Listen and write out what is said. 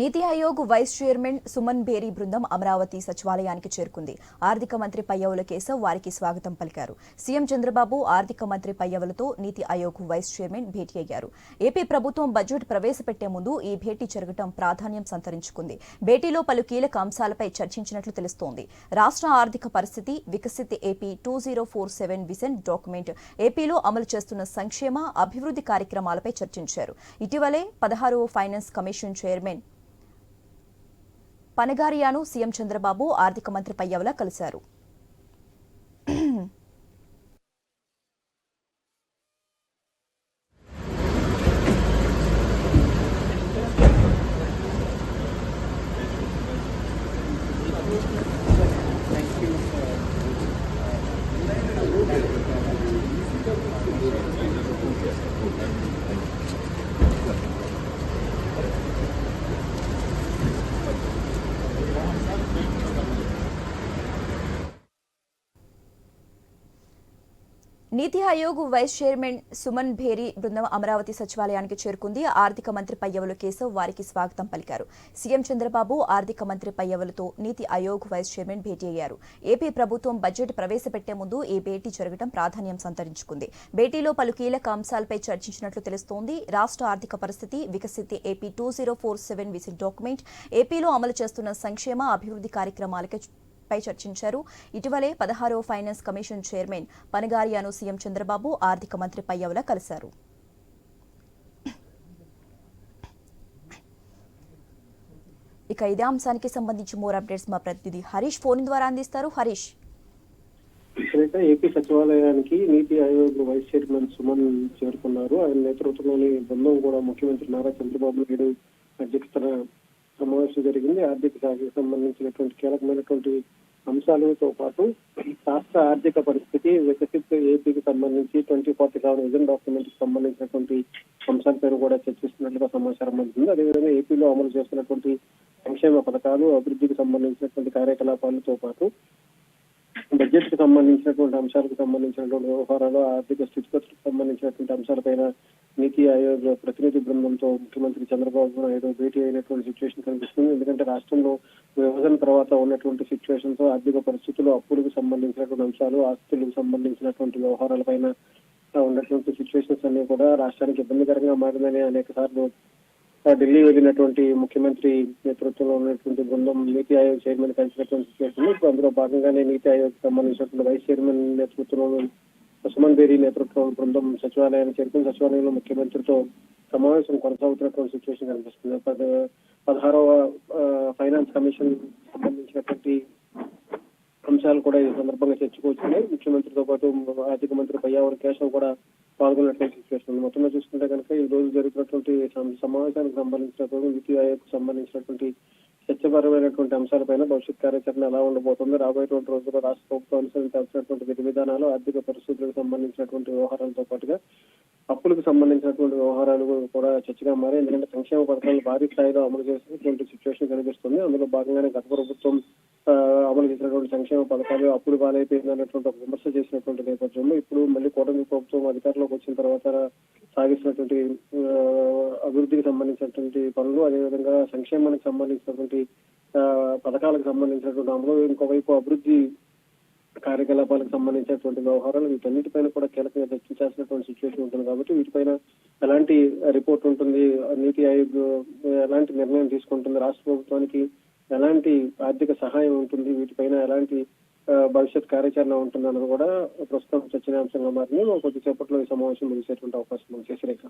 నీతి Aayog vice chairman Suman Bery బృందం అమరావతి సచివాలయానికి చేరుకుంది. ఆర్థిక మంత్రి పయ్యవుల కేశవ్ వారికి స్వాగతం పలికారు. సీఎం చంద్రబాబు ఆర్థిక మంత్రి పయ్యవులతో నీతి ఆయోగ్ వైస్ చైర్మన్ భేటీ అయ్యారు. ఏపీ ప్రభుత్వం బడ్జెట్ ప్రవేశపెట్టే ముందు ఈ భేటీ జరగడం ప్రాధాన్యం సంతరించుకుంది. భేటీలో పలు కీలక అంశాలపై చర్చించినట్లు తెలుస్తోంది. రాష్ట్ర ఆర్థిక పరిస్థితి Viksit AP two zero four seven vision document ఏపీలో అమలు చేస్తున్న సంక్షేమ అభివృద్ధి కార్యక్రమాలపై చర్చించారు. ఇటీవలే పదహారవ ఫైనాన్స్ కమిషన్ చైర్మన్ పనగారియాను సీఎం చంద్రబాబు ఆర్థిక మంత్రి పయ్యవల కలిశారు. నీతి ఆయోగ్ వైస్ చైర్మన్ సుమన్ భేరీ బృందం అమరావతి సచివాలయానికి చేరుకుంది. ఆర్థిక మంత్రి పయ్యవులు కేశవ్ వారికి స్వాగతం పలికారు. సీఎం చంద్రబాబు ఆర్థిక మంత్రి పయ్యవలతో నీతి ఆయోగ్ వైస్ చైర్మన్ భేటీ అయ్యారు. ఏపీ ప్రభుత్వం బడ్జెట్ ప్రవేశపెట్టే ముందు ఈ భేటీ జరగడం ప్రాధాన్యం సంతరించుకుంది. భేటీలో పలు కీలక అంశాలపై చర్చించినట్లు తెలుస్తోంది. రాష్ట్ర ఆర్థిక పరిస్థితి Viksit AP two zero four seven visit document ఏపీలో అమలు చేస్తున్న సంక్షేమ అభివృద్ధి కార్యక్రమాలపై పై చర్చించారు. ఇటీవలే పదహారవ ఫైనాన్స్ కమిషన్ చైర్మన్ పనగారియాను సీఎం చంద్రబాబు ఆర్థిక మంత్రి పయ్యవుల కలిశారు. ఇక ఇదే అంశానికి సంబంధించి మోర్ అప్డేట్స్ మా ప్రతినిధి హరీష్ ఫోన్ ద్వారా అందిస్తారు. హరీష్. ఏపీ సచివాలయానికి నీతి ఆయోగ్ వైస్ చైర్మన్ సుమన్ చేరుకున్నారు. ఆయన నేతృత్వంలోని బృందం కూడా ముఖ్యమంత్రి నారా చంద్రబాబు నాయుడు అధ్యక్షతన సమావేశం జరిగింది. ఆర్థిక శాఖకు సంబంధించినటువంటి కీలకమైనటువంటి అంశాలతో పాటు రాష్ట్ర ఆర్థిక పరిస్థితి వికసిత్ ఏపీకి సంబంధించి ట్వంటీ ఫార్టీ సెవెన్ విజన్ డాక్యుమెంట్కి సంబంధించినటువంటి అంశాలపైన కూడా చర్చిస్తున్నట్లుగా సమాచారం అందుతుంది. అదేవిధంగా ఏపీలో అమలు చేస్తున్నటువంటి సంక్షేమ పథకాలు అభివృద్ధికి సంబంధించినటువంటి కార్యకలాపాలతో పాటు బడ్జెట్కి సంబంధించినటువంటి అంశాలకు సంబంధించినటువంటి వ్యవహారాలు ఆర్థిక స్థితిగతులకు సంబంధించినటువంటి అంశాలపైన నీతి ఆయోగ్ ప్రతినిధి బృందంతో ముఖ్యమంత్రి చంద్రబాబు నాయుడు భేటీ అయినటువంటి సిచ్యువేషన్ కనిపిస్తుంది. ఎందుకంటే రాష్ట్రంలో విభజన తర్వాత ఉన్నటువంటి సిచ్యువేషన్స్ ఆర్థిక పరిస్థితులు అప్పులకు సంబంధించినటువంటి అంశాలు ఆస్తులకు సంబంధించినటువంటి వ్యవహారాలపైన ఉన్నటువంటి సిచ్యువేషన్స్ అన్ని కూడా రాష్ట్రానికి ఇబ్బందికరంగా మారిందని అనేక సార్లు ఢిల్లీ వెళ్ళినటువంటి ముఖ్యమంత్రి నేతృత్వంలో ఉన్నటువంటి బృందం నీతి ఆయోగ్ చైర్మన్ కలిసినటువంటి చేస్తుంది ఇప్పుడు అందులో భాగంగానే నీతి ఆయోగ్ సంబంధించినటువంటి వైస్ చైర్మన్ నేతృత్వంలో సుమన్ బేరీ నేతృత్వం బృందం సచివాలయాన్ని చేరుకుని సచివాలయంలో ముఖ్యమంత్రితో సమావేశం కొనసాగుతున్నటువంటి సిచ్యువేషన్ కనిపిస్తుంది. పదహారవ ఫైనాన్స్ కమిషన్ సంబంధించినటువంటి అంశాలు కూడా ఈ సందర్భంగా చర్చకొచ్చినాయి ముఖ్యమంత్రితో పాటు ఆర్థిక మంత్రి పయ్యావర్ కేశవ్ కూడా పాల్గొన్నటువంటి సిచ్యువేషన్ ఉంది మొత్తంలో చూసుకుంటే కనుక ఈ రోజు జరుగుతున్నటువంటి సమావేశానికి సంబంధించినటువంటి నీతి ఆయోగ్ సంబంధించినటువంటి చర్చపరమైనటువంటి అంశాలపైన భవిష్యత్ కార్యాచరణ ఎలా ఉండబోతుంది రాబోయేటువంటి రోజుల్లో రాష్ట్ర ప్రభుత్వం అనుసరించాల్సినటువంటి విధి విధానాలు ఆర్థిక పరిస్థితులకు సంబంధించినటువంటి వ్యవహారాలతో పాటుగా అప్పులకు సంబంధించినటువంటి వ్యవహారాలు కూడా చర్చగా మారాయి. ఎందుకంటే సంక్షేమ పథకాలు భారీ స్థాయిలో అమలు చేసినటువంటి సిచ్యువేషన్ కనిపిస్తుంది. అందులో భాగంగానే గత ప్రభుత్వం అమలు చేసినటువంటి సంక్షేమ పథకాలు అప్పులు పాలైపోయింది అన్నటువంటి ఒక విమర్శ చేసినటువంటి నేపథ్యంలో ఇప్పుడు మళ్ళీ కూటమి ప్రభుత్వం అధికారంలోకి వచ్చిన తర్వాత సాగిస్తున్నటువంటి అభివృద్ధికి సంబంధించినటువంటి పనులు అదేవిధంగా సంక్షేమానికి సంబంధించినటువంటి ఆ, పథకాలకు సంబంధించినటువంటి అమలు ఇంకోవైపు అభివృద్ధి కార్యకలాపాలకు సంబంధించినటువంటి వ్యవహారాలు వీటన్నిటిపైన కూడా కీలకంగా చర్చించాల్సినటువంటి సిచ్యువేషన్ ఉంటుంది కాబట్టి వీటిపైన ఎలాంటి రిపోర్ట్ ఉంటుంది నీతి ఆయోగ్ ఎలాంటి నిర్ణయం తీసుకుంటుంది రాష్ట్ర ప్రభుత్వానికి ఎలాంటి ఆర్థిక సహాయం ఉంటుంది? వీటిపైన ఎలాంటి భవిష్యత్ కార్యాచరణ ఉంటుంది అన్నది కూడా ప్రస్తుతం చర్చనీయాంశంగా మారింది. కొద్దిసేపట్లో ఈ సమావేశం ముగిసేటువంటి అవకాశం ఉంది శశిరేఖ